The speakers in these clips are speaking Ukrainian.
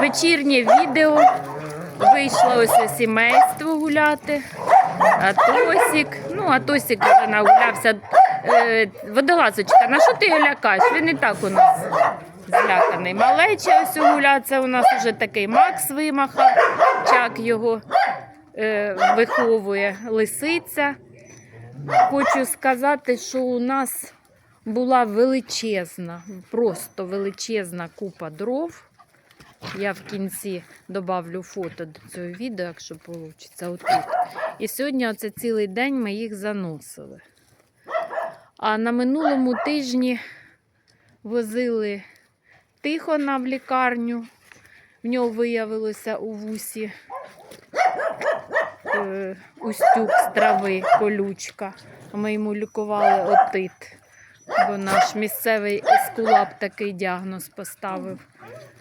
вечірнє відео. Вийшло ось сімейство гуляти. Атосік. Ну, Атосік вже нагулявся. Е, водолазочка, на що ти лякаєш? Він і так у нас зляканий. Малеча ось гуляє. Це у нас вже такий Макс вимахав. Чак його е, виховує лисиця. Хочу сказати, що у нас була величезна, просто величезна купа дров. Я в кінці добавлю фото до цього відео, якщо вийде. Отут. І сьогодні оце цілий день ми їх заносили. А на минулому тижні возили Тихона в лікарню. В нього виявилося у вусі е, устюк з трави, колючка. Ми йому лікували отит, бо наш місцевий ескулап такий діагноз поставив.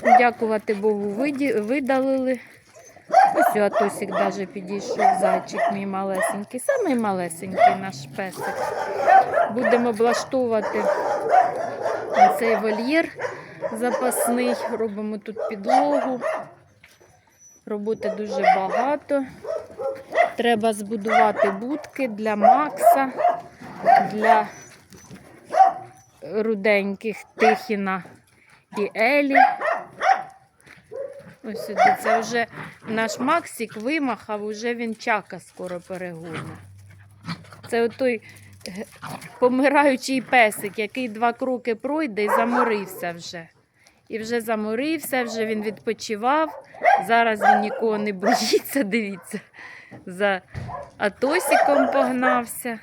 Дякувати Богу, видалили. Ось Атосик даже підійшов зайчик мій малесенький, самий малесенький наш песик. Будемо облаштовувати цей вольєр запасний. Робимо тут підлогу. Роботи дуже багато. Треба збудувати будки для Макса, для руденьких Тихіна і Елі. Ось сюди. Це вже наш Максик вимахав, уже він чака скоро перегоне. Це отой е, помираючий песик, який два кроки пройде і заморився вже. І вже заморився, вже він відпочивав. Зараз він нікого не боїться, дивіться. За Атосиком погнався.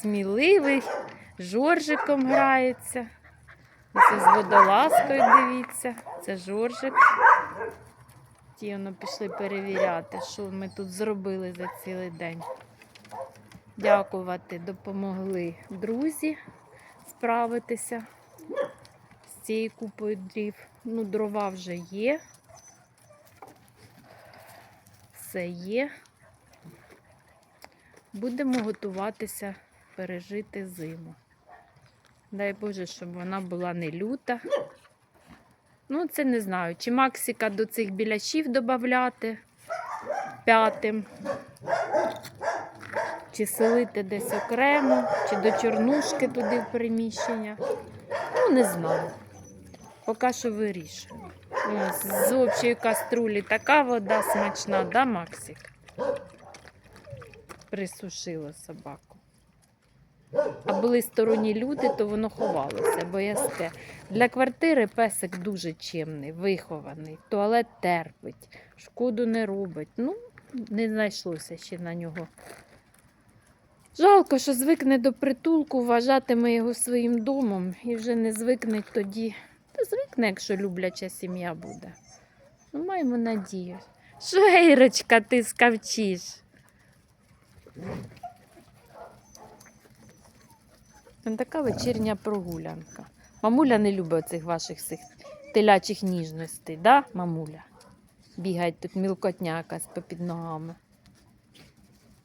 Сміливий, Жоржиком грається. Ось з водолазкою дивіться. Це Жоржик. Ті воно пішли перевіряти, що ми тут зробили за цілий день. Дякувати, допомогли друзі справитися з цією купою дрів. Ну, дрова вже є. Все є. Будемо готуватися пережити зиму. Дай Боже, щоб вона була не люта. Ну, це не знаю, чи Максика до цих біляшів додати п'ятим, чи селити десь окремо, чи до чорнушки туди в приміщення. Ну, не знаю. Поки що вирішую. Ось, з общої каструлі така вода смачна, да, Максик? Присушила собаку. А були сторонні люди, то воно ховалося, боязке. Для квартири песик дуже чимний, вихований, туалет терпить, шкоду не робить. Ну, не знайшлося ще на нього. Жалко, що звикне до притулку, вважатиме його своїм домом і вже не звикне тоді. Та звикне, якщо любляча сім'я буде. Ну, маємо надію. Що, Ейрочка, ти скавчиш? Ось така вечірня прогулянка. Мамуля не любить цих ваших всіх телячих ніжностей, да, мамуля? Бігають тут мілкотня якась попід ногами.